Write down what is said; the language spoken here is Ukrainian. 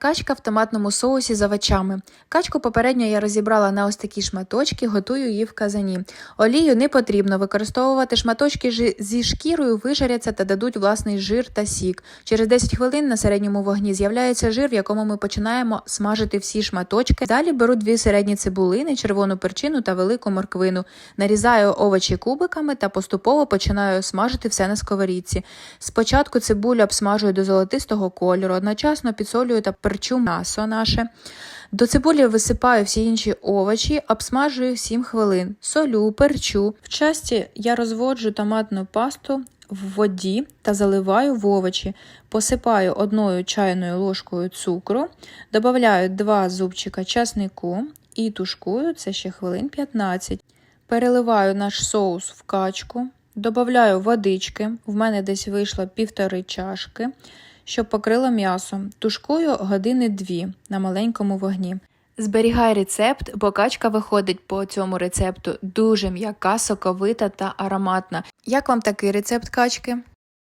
Качка в томатному соусі з овочами. Качку попередньо я розібрала на ось такі шматочки, готую її в казані. Олію не потрібно використовувати. Шматочки зі шкірою вижаряться та дадуть власний жир та сік. Через 10 хвилин на середньому вогні з'являється жир, в якому ми починаємо смажити всі шматочки. Далі беру дві середні цибулини, червону перчину та велику морквину. Нарізаю овочі кубиками та поступово починаю смажити все на сковорідці. Спочатку цибулю обсмажую до золотистого кольору, одночасно підсолюю та перчу м'ясо наше. До цибулі висипаю всі інші овочі, обсмажую 7 хвилин. Солю, перчу. В часті я розводжу томатну пасту в воді та заливаю в овочі. Посипаю одною чайною ложкою цукру, додаю 2 зубчика часнику і тушкую це ще хвилин 15. Переливаю наш соус в качку, додаю водички, в мене десь вийшло півтори чашки, щоб покрило м'ясо. Тушкую години дві на маленькому вогні. Зберігай рецепт, бо качка виходить по цьому рецепту дуже м'яка, соковита та ароматна. Як вам такий рецепт качки?